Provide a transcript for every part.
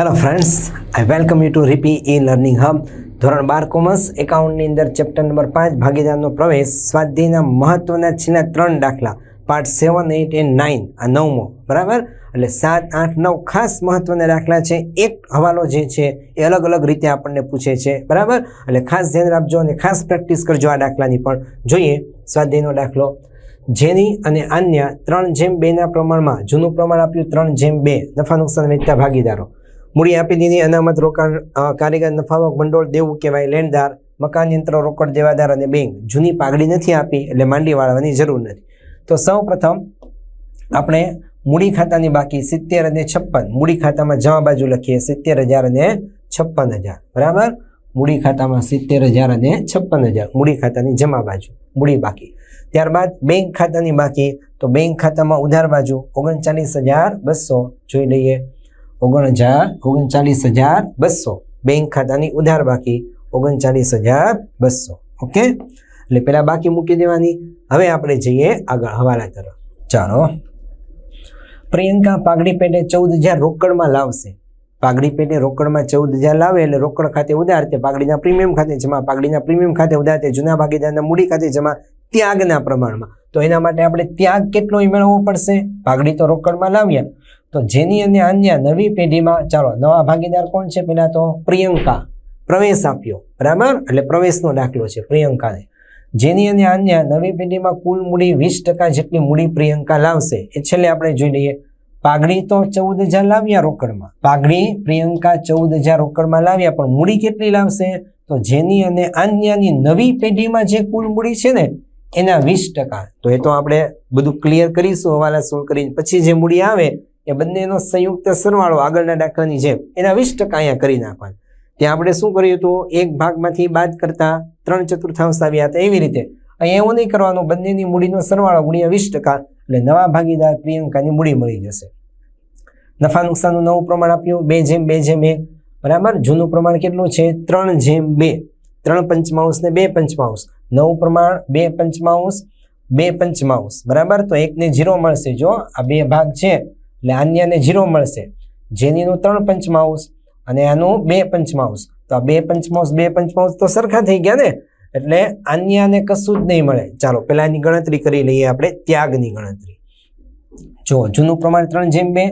Hello friends I welcome you to રીપી e learning hub ધોરણ બાર commerce એકાઉન્ટની અંદર ચેપ્ટર નંબર પાંચ, ભાગીદારનો પ્રવેશ, સ્વાધ્યાયના મહત્વના છેલ્લા ત્રણ દાખલા part seven eight and nine આ નવમો, બરાબર? એટલે સાત, આઠ, નવ ખાસ મહત્વના દાખલા છે. એક હવાલો જે છે એ અલગ અલગ રીતે આપણને પૂછે છે, બરાબર? એટલે ખાસ ધ્યાન રાખજો અને ખાસ પ્રેક્ટિસ કરજો આ દાખલાની પણ. જોઈએ સ્વાધ્યાયનો દાખલો. જેની અને અન્ય ત્રણ જેમ બેના પ્રમાણમાં, જૂનું પ્રમાણ આપ્યું ત્રણ જેમ બે, નફા નુકસાન વેચતા ભાગીદારો. મૂડી આપી દીધી. અનામત રોકાણ કારીગર નફાવક ભંડોળ દેવું કહેવાય. લેણદાર, મકાન યંત્ર રોકડ દેવાદાર અને બેંક જૂની પાઘડી નથી આપી એટલે માંડી વાળવાની જરૂર નથી. તો સૌ પ્રથમ આપણે મૂડી ખાતાની બાકી સિત્તેર અને છપ્પન. મૂડી ખાતામાં જમા બાજુ લખીએ સિત્તેર હજાર અને છપ્પન હજાર. બરાબર? મૂડી ખાતામાં સિત્તેર હજાર અને છપ્પન હજાર. મૂડી ખાતાની જમા બાજુ. મૂડી બાકી. ત્યારબાદ બેંક ખાતાની બાકી. તો બેંક ખાતામાં ઉધાર બાજુ ઓગણચાલીસ હજાર બસો. જોઈ લઈએ. ઓગણ હજાર ઓગણચાલીસ હજાર બસો. બેંક ખાતાની ઉધાર બાકી, ઓગણચાલીસ હજાર બસો. ઓકે? એટલે પેલા બાકી મૂકી દેવાની. હવે આપણે જઈએ આગળ હવાલા તરફ. ચાલો. પ્રિયંકા પાઘડી પેટે ચૌદ હજાર રોકડમાં લાવશે. પાઘડી પેટે રોકડમાં ચૌદ હજાર લાવે એટલે રોકડ ખાતે ઉધાર તે પાઘડીના પ્રીમિયમ ખાતે જમા, પાઘડીના પ્રીમિયમ ખાતે ઉધાર તે જૂના ભાગીદારના મૂડી ખાતે જમા ત્યાગના પ્રમાણમાં. તો એના માટે આપણે ત્યાગ કેટલો મેળવવો પડશે? પાઘડી તો રોકડમાં લાવ્યા. તો જેની અને અન્ય નવી પેઢીમાં, ચાલો, નવા ભાગીદાર કોણ છે? પહેલાં તો પ્રિયંકા પ્રવેશ આપ્યો. બરાબર? એટલે પ્રવેશનો દાખલો છે પ્રિયંકાને. જેની અને અન્ય નવી પેઢીમાં કુલ મૂડી વીસ ટકા જેટલી મૂડી પ્રિયંકા લાવશે. એ છેલ્લે આપણે જોઈ લઈએ. પાઘડી તો ચૌદ હજાર લાવ્યા રોકડમાં. પાઘડી પ્રિયંકા ચૌદ હજાર રોકડમાં લાવ્યા, પણ મૂડી કેટલી લાવશે? તો જેની અને અન્યની નવી પેઢીમાં જે કુલ મૂડી છે ને, એના વીસ ટકા. તો એ તો આપણે બધું ક્લિયર કરીશું, હવાલા સોલ્વ કરીને. પછી જે મૂડી આવે એ બંનેનો સંયુક્ત સરવાળો આગળના દાખલાની જેમ એના વીસ ટકા અહીંયા કરી નાખવાના. ત્યાં આપણે શું કર્યું હતું? એક ભાગમાંથી બાદ કરતા ત્રણ ચતુર્થાંશ આવ્યા હતા. એવી રીતે અહીંયા એવું નહીં કરવાનું, બંનેની મૂડીનો સરવાળો ગુણ્યા વીસ ટકા એટલે નવા ભાગીદાર પ્રિયંકાની મૂડી મળી જશે. નફા નુકસાનનું નવું પ્રમાણ આપ્યું. બે જેમ બે જેમ એક. બરાબર? જૂનું પ્રમાણ કેટલું છે? ત્રણ જેમ બે. ત્રણ પંચમાંશ ને બે પંચમાંશ. નવું પ્રમાણ, બે પંચમાંશ બે પંચમાંશ. બરાબર? તો એકને જીરો મળશે. જો આ બે ભાગ છે એટલે અન્યને જીરો મળશે. જેનીનું ત્રણ પંચમાંશ અને આનું બે પંચમાંશ. તો આ બે પંચમાંશ બે પંચમાંશ તો સરખા થઈ ગયા ને? એટલે અન્યને કશું જ નહીં મળે. ચાલો, પહેલાંની ગણતરી કરી લઈએ આપણે, ત્યાગની ગણતરી. જો, જૂનું પ્રમાણ ત્રણ જેમ બે,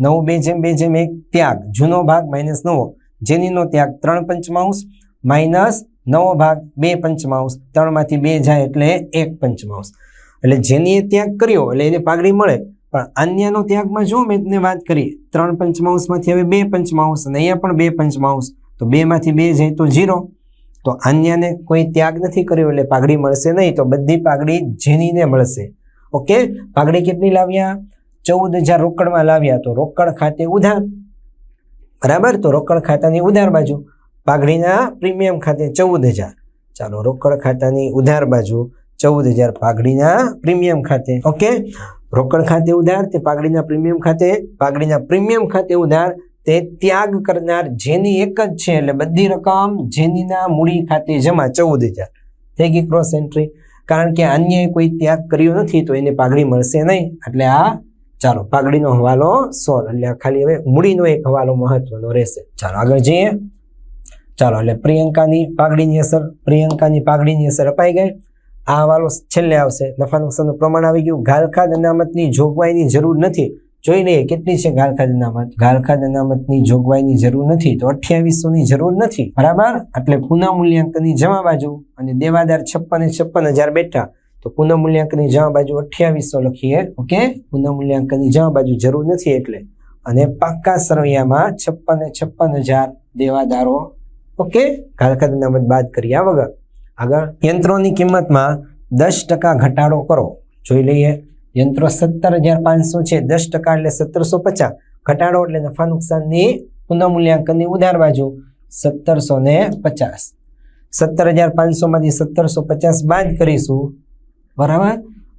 નવું બે જેમ બે જેમ એક ત્યાગ. જૂનો ભાગ માઇનસ નવો. જેનીનો ત્યાગ ત્રણ પંચમાંશ માઇનસ નવો ભાગ બે પંચમાંશ. ત્રણમાંથી બે જાય એટલે એક પંચમાંશ. એટલે જેનીએ ત્યાગ કર્યો, એટલે એને પાઘડી મળે. પણ અન્યનો ત્યાગમાં જો મેં તમને વાત કરી, ત્રણ પંચમાંશમાંથી હવે બે પંચમાંશ અને અહીંયા પણ બે પંચમાંશ, તો બેમાંથી બે જાય તો ઝીરો. તો અન્યને કોઈ ત્યાગ નથી કર્યો એટલે પાઘડી મળશે નહીં, તો બધી પાઘડી જેનીને મળશે. ઓકે? પાઘડી કેટલી લાવ્યા? ચૌદ હજાર રોકડમાં લાવ્યા, તો રોકડ ખાતે ઉધાર. બરાબર? તો રોકડ ખાતાની ઉધાર બાજુ. પાઘડીના પ્રીમિયમ ખાતે ચૌદ હજાર. ચાલો, રોકડ ખાતાની ઉધાર બાજુ ચૌદ હજાર પાઘડીના પ્રીમિયમ ખાતે. ઓકે? રોકડ ખાતે ઉધાર, તે પાઘડીના પ્રીમિયમ ખાતે, પાઘડીના પ્રીમિયમ ખાતે ઉધાર, તે ત્યાગ કરનાર જેની એક જ છે, એટલે બધી રકમ જેનીના મૂડી ખાતે જમા ચૌદ હજાર. થઈ ગઈ ક્રોસ એન્ટ્રી કારણ કે અન્ય કોઈ ત્યાગ કર્યો નથી, તો એને પાઘડી મળશે નહીં. એટલે આ, ચાલો, પાઘડીનો હવાલો સોલ્વ એટલે ખાલી હવે મૂડીનો એક હવાલો મહત્વનો રહેશે. ચાલો, આગળ જઈએ. ચાલો, એટલે પ્રિયંકાની પાઘડીની અસર, પ્રિયંકાની પાઘડીની અસર અપાઈ ગઈ. આ હવાલો છેલ્લે આવશે. નફા નુકસાનનું પ્રમાણ આવી ગયું. ગાલખાદ અનામતની જોગવાઈની જરૂર નથી. જોઈ લઈએ કેટલી છે ગાલખાદ અનામત? ગાલખાદ અનામતની જોગવાઈની જરૂર નથી. તો અઠ્યાવીસોની જરૂર નથી. બરાબર? એટલે પુનઃ મૂલ્યાંકનની જમા બાજુ અને દેવાદાર છપ્પન છપ્પન હજાર બેઠા. તો પુનઃ મૂલ્યાંકનની જમા બાજુ અઠ્યાવીસો લખીએ. ઓકે? પુનઃ મૂલ્યાંકનની જમા બાજુ જરૂર નથી એટલે. અને પાક્કા સરવૈયામાં છપ્પન છપ્પન હજાર દેવાદારો. ઓકે? ગાલખાદ અનામત બાદ કર્યા વગર. આગળ યંત્રોની કિંમતમાં દસ ટકા ઘટાડો કરો. જોઈ લઈએ, યંત્રો સત્તર હજાર પાંચસો છે, દસ ટકા એટલે સત્તરસો પચાસ. ઘટાડો એટલે નફા નુકસાનની પુનઃમૂલ્યાંકનની ઉધાર બાજુ સત્તરસો ને પચાસ. સત્તર હજાર પાંચસોમાંથી સત્તરસો પચાસ બાદ કરીશું, બરાબર?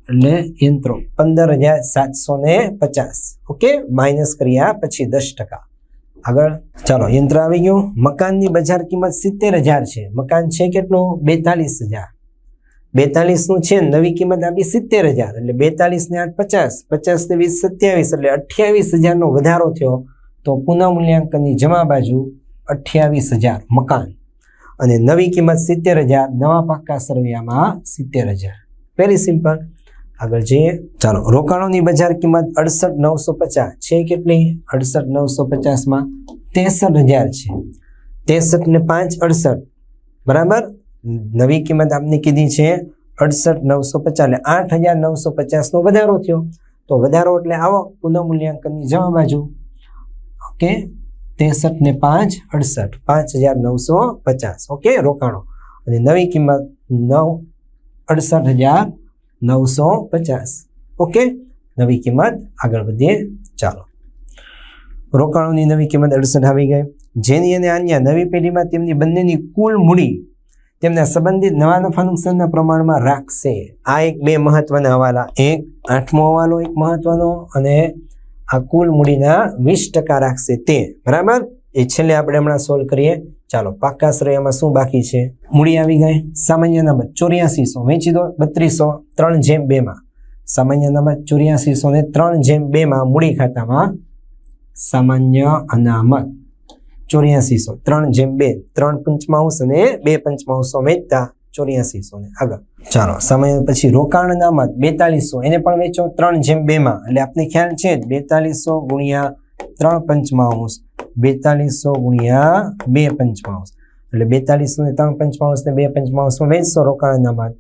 એટલે યંત્રો પંદર હજાર સાતસો ને પચાસ. ઓકે? માઇનસ કર્યા પછી દસ ટકા. આગળ, ચાલો, યંત્ર આવી ગયું. મકાનની બજાર કિંમત સિત્તેર હજાર છે. મકાન છે કેટલું? બેતાલીસ હજાર. બેતાલીસનું છે, નવી કિંમત આપી સિત્તેર હજાર. એટલે બેતાલીસ ને આઠ પચાસ પચાસ ને વીસ સત્યાવીસ, એટલે અઠ્યાવીસ હજાર નો વધારો થયો. તો પુનઃમૂલ્યાંકનની જમા બાજુ અઠ્યાવીસ હજાર મકાન. અને નવી કિંમત સિત્તેર હજાર, નવા પાક્કા સરવૈયામાં સિત્તેર હજાર. વેરી સિમ્પલ આગળ જઈએ. ચાલો, રોકાણોની બજાર કિંમત અડસઠ નવસો પચાસ. છે કેટલી? અડસઠ નવસો પચાસમાં ત્રેસઠ હજાર છે. ત્રેસઠ ને પાંચ અડસઠ. બરાબર? નવી કિંમત આપની કીધી છે અડસઠ નવસો પચાસ એટલે આઠ હજાર નવસો પચાસનો વધારો થયો. તો વધારો એટલે આવો પુનઃમૂલ્યાંકનની જમા બાજુ. ઓકે? ત્રેસઠ ને પાંચ અડસઠ. પાંચ હજાર નવસો પચાસ. ઓકે, રોકાણો. અને નવી કિંમત નવ અડસઠ હજાર નવસો પચાસ. ઓકે નવી કિંમત આગળ વધીએ, ચાલો. રોકાણોની નવી કિંમત અડસઠ આવી ગઈ. જેની અને અન્ય નવી પેઢીમાં તેમની બંનેની કુલ મૂડી તેમના સંબંધિત નવા નફા નુકસાનના પ્રમાણમાં રાખશે. આ એક બે મહત્વના હવાલા. એક, આઠમો હવાલો એક મહત્વનો અને આ કુલ મૂડીના વીસ ટકા રાખશે તે. બરાબર? એ છેલ્લે આપણે હમણાં સોલ્વ કરીએ. ચાલો, પાક્કા શ્રેયમાં શું બાકી છે? મૂડી આવી ગઈ. સામાન્ય નંબર ચોર્યાસીસો. વેચી દો બત્રીસો ત્રણ જેમ બેમાં સામાન્ય નંબર ચોર્યાસીસો ને ત્રણ જેમ બેમાં મૂડી ખાતામાં સામાન્ય અનામત. ચોર્યાસીસો ત્રણ જેમ બે. ત્રણ પંચમાંશ અને બે પંચમાંશો વેચતા ચોર્યાસીસો ને આગળ. ચાલો, સમય પછી રોકાણ અનામત બેતાલીસો. એને પણ વેચો ત્રણ જેમ બેમાં એટલે આપને ખ્યાલ છે, બેતાલીસો ગુણ્યા ત્રણ પંચમાંશ બેતાલીસો ગુણ્યા બે પંચમાંશ. એટલે બેતાલીસો ને ત્રણ પંચમાંશ ને બે પંચમાંશમાં વેચશો રોકાણ અનામત.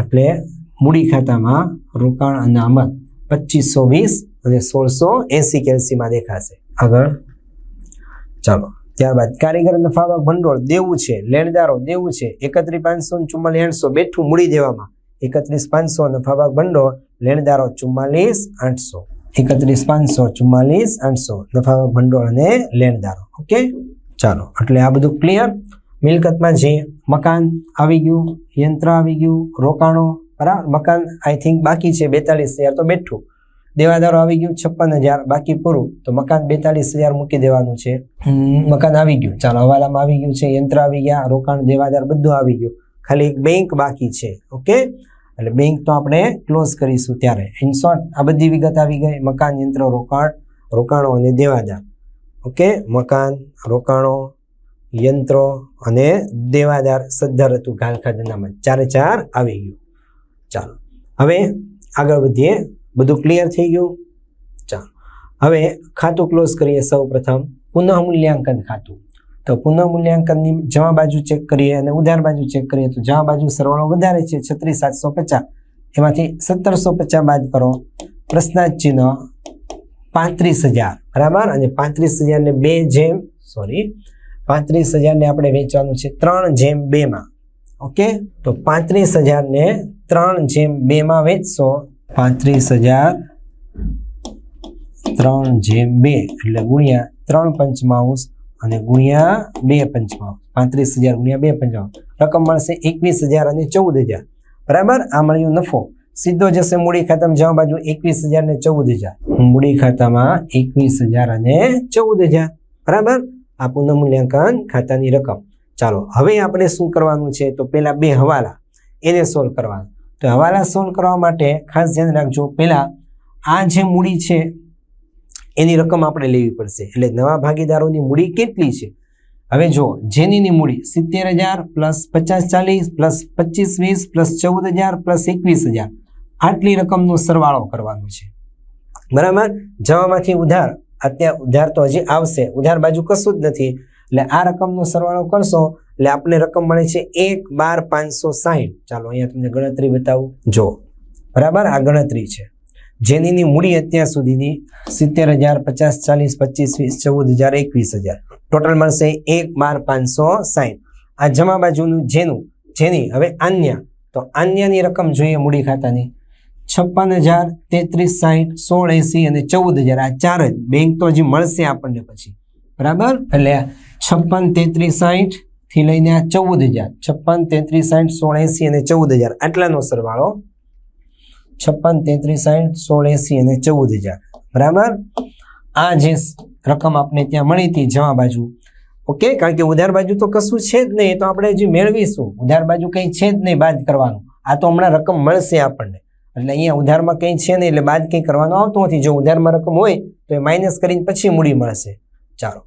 એટલે મૂડી ખાતામાં રોકાણ અનામત પચીસો વીસ અને સોળસો એસી કેલ્સીમાં દેખાશે. આગળ. ચાલો. ત્યારબાદ કારીગર નફાવક ભંડોળ દેવું છે, લેણદારો દેવું છે. એકત્રીસ પાંચસો ચુમ્માલીસ આઠસો બેઠું મૂડી દેવામાં. એકત્રીસ પાંચસો નફાવક ભંડોળ, લેણદારો ચુમ્માલીસ આઠસો. એકત્રીસ પાંચસો ચુમ્માલીસ આઠસો નફા ભંડોળ અને લેણદારો. ઓકે ચાલો, એટલે આ બધું ક્લિયર મિલકતમાં જે મકાન આવી ગયું, યંત્ર આવી ગયું, રોકાણો, બરાબર? મકાન આઈ થિંક બાકી છે બેતાલીસ હજાર તો બેઠું. દેવાદારો આવી ગયું, છપ્પન હજાર બાકી પૂરું. તો મકાન બેતાલીસ હજાર મૂકી દેવાનું છે. મકાન આવી ગયું. ચાલો, હવાલામાં આવી ગયું છે, યંત્ર આવી ગયા, રોકાણ, દેવાદાર બધું આવી ગયું. ખાલી એક બેંક બાકી છે. ઓકે એટલે બેંક તો આપણે ક્લોઝ કરીશું ત્યારે. ઇન શોર્ટ આ બધી વિગત આવી ગઈ. મકાન, યંત્ર, રોકાણ, રોકાણો અને દેવાદાર. ઓકે મકાન, રોકાણો, યંત્રો અને દેવાદાર સદ્ધર હતું ઘાલખાદનામાં ચારે ચાર આવી ગયું. ચાલો. હવે આગળ વધીએ. બધું ક્લિયર થઈ ગયું? ચાલો. હવે ખાતું ક્લોઝ કરીએ સૌ પ્રથમ પુનઃ ખાતું. તો પુનઃ મૂલ્યાંકનની જમા બાજુ ચેક કરીએ અને ઉધાર બાજુ ચેક કરીએ તો જમા બાજુ સરવાળો વધારે છે છત્રીસ સાતસો પચાસ. એમાંથી સત્તરસો પચાસ બાદ કરો. પ્રશ્નાર્થ ચિહ્ન પાંત્રીસ હજાર. બરાબર? અને પાંત્રીસ હજારને બે જેમ સોરી પાંત્રીસ હજારને આપણે વેચવાનું છે ત્રણ જેમ બેમાં. ઓકે? તો પાંત્રીસ હજારને ત્રણ જેમ બેમાં વેચશો. પાંત્રીસ હજાર ત્રણ જેમ બે, એટલે ગુણ્યા ત્રણ પંચમાંશ અને ગુણ્યા બે પંચમાં. પાંત્રીસ હજાર ગુણ્યા બે પંચમાં. રકમ મળશે એકવીસ હજાર અને ચૌદ હજાર. બરાબર? આ મળ્યો નફો. સીધો જશે મૂડી ખાતામાં. જવા બાજુ એકવીસ હજાર ને ચૌદ હજાર. મૂડી ખાતામાં એકવીસ હજાર અને ચૌદ હજાર. બરાબર? આ પુનઃમૂલ્યાંકન ખાતાની રકમ. ચાલો, હવે આપણે શું કરવાનું છે? તો પેલા બે હવાલા. એને સોલ્વ કરવાના. તો હવાલા સોલ્વ કરવા માટે ખાસ ધ્યાન રાખજો. પહેલા આ જે મૂડી છે એની રકમ આપણે લેવી પડશે. એટલે નવા ભાગીદારોની મૂડી કેટલી છે? હવે જો, જેનીની મૂડી સિત્તેર હજાર પ્લસ પચાસ ચાલીસ પ્લસ પચીસ વીસ પ્લસ ચૌદ હજાર પ્લસ એકવીસ હજાર. આટલી રકમનો સરવાળો કરવાનો છે. બરાબર? જવામાંથી ઉધાર. અત્યારે ઉધાર તો હજી આવશે. ઉધાર બાજુ કશું જ નથી. એટલે આ રકમનો સરવાળો કરશો, એટલે આપણને રકમ મળે છે એક બાર પાંચસો સાહીઠ. ચાલો, અહીંયા તમને ગણતરી બતાવું. જો, બરાબર? આ ગણતરી છે. જેનીની મૂડી અત્યાર સુધીની સિત્તેર હજાર પચાસ, ચાલીસ, પચીસ, વીસ, ચૌદ હજાર, એકવીસ હજાર. ટોટલ મળશે એક બાર પાંચસો સાહીઠ. આ જમા બાજુનું જેનું, જેની હવે અન્ય, તો અન્યની રકમ જોઈએ મૂડી ખાતાની. છપ્પન હજાર તેત્રીસ સાહીઠ, સોળ એસી અને ચૌદ હજાર. આ ચાર જ બેંક તો હજી મળશે આપણને પછી. બરાબર? એટલે છપ્પન તેત્રીસ સાહીઠથી લઈને આ ચૌદ હજાર. છપ્પન તેત્રીસ સાહીઠ, સોળ એસી અને ચૌદ હજાર. આટલાનો સરવાળો છપ્પન તેત્રીસ સાઠ સોળ એસી અને ચૌદ હજાર. બરાબર? આ જે રકમ આપણે ત્યાં મળી હતી જમા બાજુ. ઓકે? કારણ કે ઉધાર બાજુ તો કશું છે જ નહીં, એ તો આપણે હજી મેળવીશું. ઉધાર બાજુ કંઈ છે જ નહીં બાદ કરવાનું. આ તો હમણાં રકમ મળશે આપણને. એટલે અહીંયા ઉધારમાં કંઈ છે નહીં, એટલે બાદ કંઈ કરવાનું આવતું નથી. જો ઉધારમાં રકમ હોય, તો એ માઇનસ કરીને પછી મૂડી મળશે. ચાલો.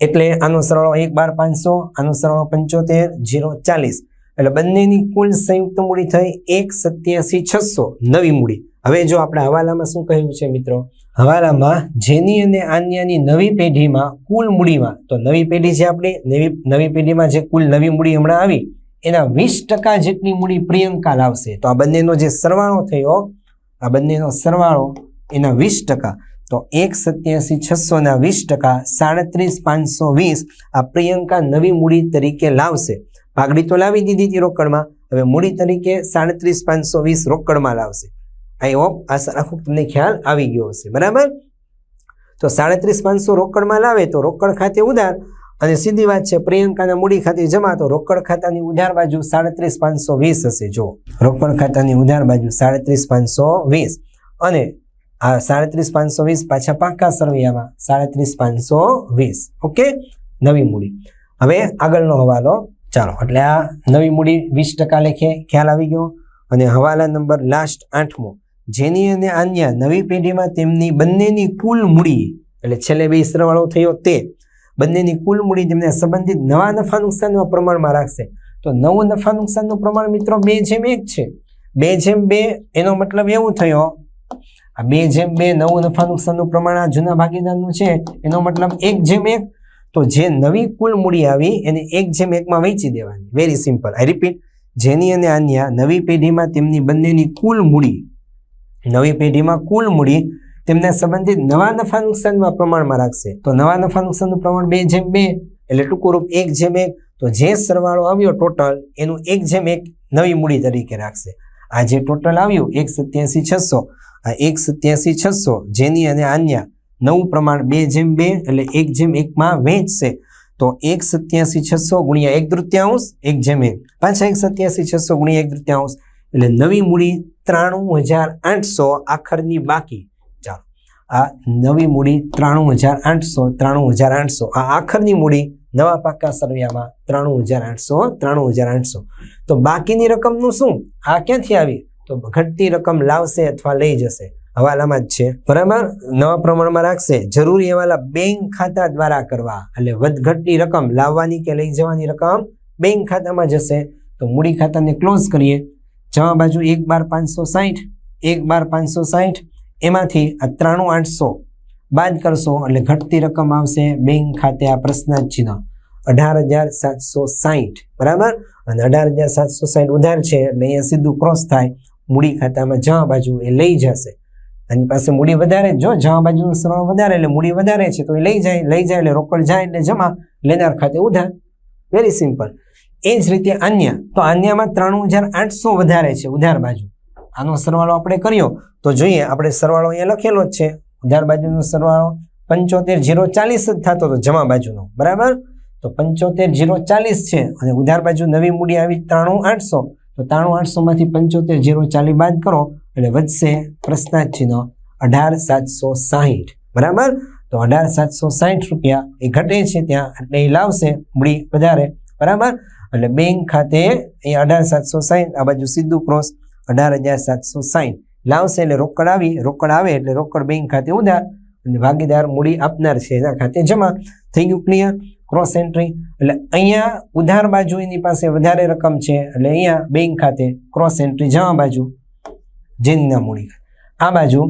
એટલે આનો સરવાળો એક બાર પાંચસો, આનો સરવાળો પંચોતેર, જીરો ચાલીસ. એટલે બંનેની કુલ સંયુક્ત મૂડી થઈ એક સત્યાસી છસો નવી મૂડી. હવે જો આપણે હવાલામાં શું કહ્યું છે મિત્રો? હવાલામાં જેની અને આન્યાની નવી પેઢીમાં કુલ મૂડીમાં, તો નવી પેઢી છે આપણી, નવી નવી પેઢીમાં જે કુલ નવી મૂડી હમણાં આવી, એના વીસ ટકા જેટલી મૂડી પ્રિયંકા લાવશે. તો આ બંનેનો જે સરવાળો થયો, આ બંનેનો સરવાળો એના વીસ ટકા. તો એક સત્યાસી છસો ના વીસ ટકા, સાડત્રીસ પાંચસો વીસ આ પ્રિયંકા નવી મૂડી તરીકે લાવશે. પાઘડી તો લાવી દીધી હતી રોકડમાં. હવે મૂડી તરીકે સાડત્રીસ પાંચસો વીસ રોકડમાં લાવશે. આઈ હોપ આ આખું તમને ખ્યાલ આવી ગયો હશે. બરાબર? તો સાડત્રીસ પાંચસો રોકડમાં લાવે તો રોકડ ખાતે ઉધાર. અને સીધી વાત છે, પ્રિયંકાના મૂડી ખાતે જમા તો રોકડ ખાતાની ઉધાર બાજુ સાડત્રીસ પાંચસો વીસ હશે. જો, રોકડ ખાતાની ઉધાર બાજુ સાડત્રીસ પાંચસો વીસ. અને આ સાડત્રીસ પાંચસો વીસ પાછા પાકા સરવૈયામાં સાડત્રીસ પાંચસો વીસ. ઓકે? નવી મૂડી. હવે આગળનો હવાલો. ચાલો, એટલે આ નવી મૂડી વીસ ટકા લેખે ખ્યાલ આવી ગયો અને હવાલા નંબર લાસ્ટ આઠમો. જેની અને અન્ય નવી પેઢીમાં તેમની બંનેની કુલ મૂડી, એટલે છેલ્લે બે સરવાળો થયો તે, બંનેની કુલ મૂડી તેમને સંબંધિત નવા નફા નુકસાનના પ્રમાણમાં રાખશે. તો નવું નફા નુકસાનનું પ્રમાણ મિત્રો બે જેમ એક છે. બે જેમ બે, એનો મતલબ એવું થયો, આ બે જેમ બે નવું નફા નુકસાનનું પ્રમાણ આ જૂના ભાગીદારનું છે, એનો મતલબ એક જેમ એક તો જે નવી કુલ મૂડી આવી એને એક જેમ એકમાં વેચી દેવાની. વેરી સિમ્પલ આઈ રિપીટ જેની અને આન્યા નવી પેઢીમાં તેમની બંનેની કુલ મૂડી. નવી પેઢીમાં કુલ મૂડી તેમને સંબંધિત નવા નફા નુકસાનમાં પ્રમાણમાં રાખશે. તો નવા નફા નુકસાનનું પ્રમાણ બે જેમ બે, એટલે ટૂંકું રૂપ એક જેમ એક. તો જે સરવાળો આવ્યો ટોટલ, એનું એક જેમ એક નવી મૂડી તરીકે રાખશે. આ જે ટોટલ આવ્યું, એક સત્યાસી છસો. આ એક સત્યાસી છસો, જેની અને અન્ય નવું પ્રમાણ બે જેમ બે એટલે એક જેમ એકમાં વેચશે તો એક સત્યાસી છસો ગુણ્યા એક તૃતીયાંશ, એક જેમ એક. પાછા એક સત્યાસી છસો ગુણ્યા એક તૃતીયાંશ એટલે નવી મૂડી ત્રાણું હજાર આઠસો આખરની બાકી. ચાલો, આ નવી મૂડી ત્રાણું હજાર આઠસો, ત્રાણું હજાર આઠસો. આ આખરની મૂડી નવા પાકા સરવૈયામાં ત્રાણું હજાર આઠસો, ત્રાણું હજાર આઠસો. તો બાકીની રકમનું શું? આ ક્યાંથી આવી? તો ઘટતી રકમ લાવશે અથવા લઈ જશે. હવાલામાં જ છે. બરાબર? નવા પ્રમાણમાં રાખશે. જરૂરી હવાલા બેંક ખાતા દ્વારા કરવા. એટલે વધઘટની રકમ લાવવાની કે લઈ જવાની રકમ બેંક ખાતામાં જશે. તો મૂડી ખાતાને ક્લોઝ કરીએ. જવા બાજુ એક બાર પાંચસો સાહીઠ એક બાર પાંચસો સાહીઠ એમાંથી આ ત્રાણું આઠસો બાદ કરશો એટલે ઘટતી રકમ આવશે બેંક ખાતે આ ચિહ્ન અઢાર હજાર સાતસો સાહીઠ બરાબર? અને અઢાર હજાર સાતસો સાહીઠ ઉધાર છે એટલે અહીંયા સીધું ક્રોસ થાય. મૂડી ખાતામાં જવા બાજુ એ લઈ જશે. આની પાસે મૂડી વધારે, જો જમા બાજુનો સરવાળો વધારે એટલે મૂડી વધારે છે તો એ લઈ જાય લઈ જાય એટલે રોકડ જાય એટલે જમા લેનાર ખાતે ઉધાર. વેરી સિમ્પલ એ જ રીતે અન્ય, તો અન્યમાં ત્રાણું હજાર આઠસો વધારે છે ઉધાર બાજુ. આનો સરવાળો આપણે કર્યો, તો જોઈએ આપણે સરવાળો અહીંયા લખેલો જ છે. ઉધાર બાજુનો સરવાળો પંચોતેર જીરો ચાલીસ જ થતો હતો જમા બાજુનો, બરાબર? તો પંચોતેર જીરો ચાલીસ છે અને ઉધાર બાજુ નવી મૂડી આવી ત્રાણું આઠસો, તો ત્રાણું આઠસોમાંથી પંચોતેર જીરો ચાલીસ બાદ કરો એટલે વધશે પ્રશ્નાર્થ ચિહ્ન અઢાર સાતસો સાહીઠ. બરાબર? તો અઢાર સાતસો સાહીઠ રૂપિયા એ ઘટે છે ત્યાં, એટલે એ લાવશે મૂડી વધારે. બરાબર? એટલે બેંક ખાતે અહીંયા અઢાર સાતસો સાહીઠ, આ બાજુ સીધું ક્રોસ અઢાર હજાર સાતસો સાહીઠ. લાવશે એટલે રોકડ આવી, રોકડ આવે એટલે રોકડ બેંક ખાતે ઉધાર અને ભાગીદાર મૂડી આપનાર છે એના ખાતે જમા. થઈ ગયું ક્લિયર ક્રોસ એન્ટ્રી એટલે અહીંયા ઉધાર બાજુ એની પાસે વધારે રકમ છે, એટલે અહીંયા બેંક ખાતે ક્રોસ એન્ટ્રી જમા બાજુ જેનના મૂડી આ બાજુ,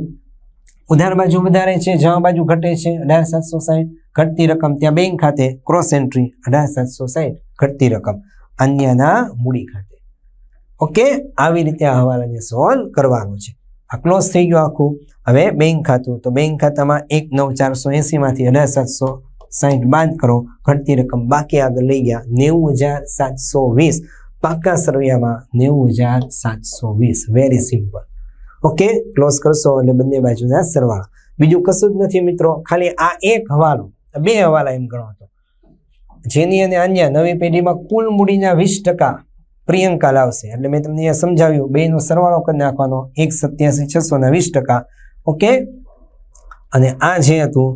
ઉધાર બાજુ વધારે છે જમા બાજુ ઘટે છે, અઢાર સાતસો સાહીઠ ઘટતી રકમ ત્યાં બેંક ખાતે ક્રોસ એન્ટ્રી અઢાર સાતસો સાહીઠ ઘટતી રકમ અન્યના મૂડી ખાતે. ઓકે, આવી રીતે આ હવાલાને સોલ્વ કરવાનું છે. આ ક્લોઝ થઈ ગયું આખું. હવે બેંક ખાતું, તો બેંક ખાતામાં એક નવ ચારસો એંસીમાંથી અઢાર સાતસો સાહીઠ બાદ કરો. ઘટતી રકમ બાકી આગળ લઈ ગયા, નેવું હજાર સાતસો વીસ. પાકા સરવૈયામાં નેવું હજાર સાતસો વીસ. વેરી સિમ્પલ ઓકે ક્લોઝ કરશો એટલે બંને બાજુના સરવાળા. બીજું કશું જ નથી મિત્રો, ખાલી આ એક હવાલો બે હવાલા એમ ગણો હતો જેની અને અન્ય નવી પેઢીમાં કુલ મૂડીના વીસ ટકા પ્રિયંકા લાવશે. એટલે મેં તમને અહીંયા સમજાવ્યું, બેનો સરવાળો કરી નાખવાનો, એક સત્યાસી, છસો ને વીસ ટકા. ઓકે અને આ જે હતું,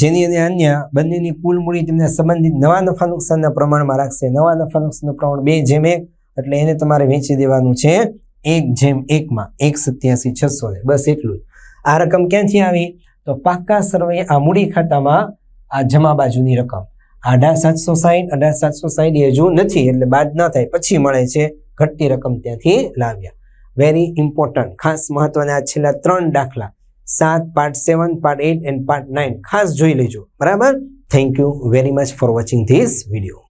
જેની અને અન્ય બંનેની કુલ મૂડી તેમને સંબંધિત નવા નફા નુકસાનના પ્રમાણમાં રાખશે. નવા નફા નુકસાનનું પ્રમાણ બે જેમ એક, એટલે એને તમારે વેચી દેવાનું છે એક જેમ એકમાં એક સત્યાસી છસો બસ એટલું આ રકમ ક્યાંથી આવી? તો પાક્કા સર્વે આ મૂડી ખાતામાં આ જમા બાજુની રકમ. અઢાર સાતસો સાહીઠ અઢાર સાતસો સાહીઠ એ હજુ નથી, એટલે બાદ ન થાય, પછી મળે છે ઘટતી રકમ ત્યાંથી લાવ્યા. વેરી ઇમ્પોર્ટન્ટ ખાસ મહત્વના છેલ્લા ત્રણ દાખલા. સાત part seven part eight and part nine ખાસ જોઈ લેજો. બરાબર? Thank you very much for watching this video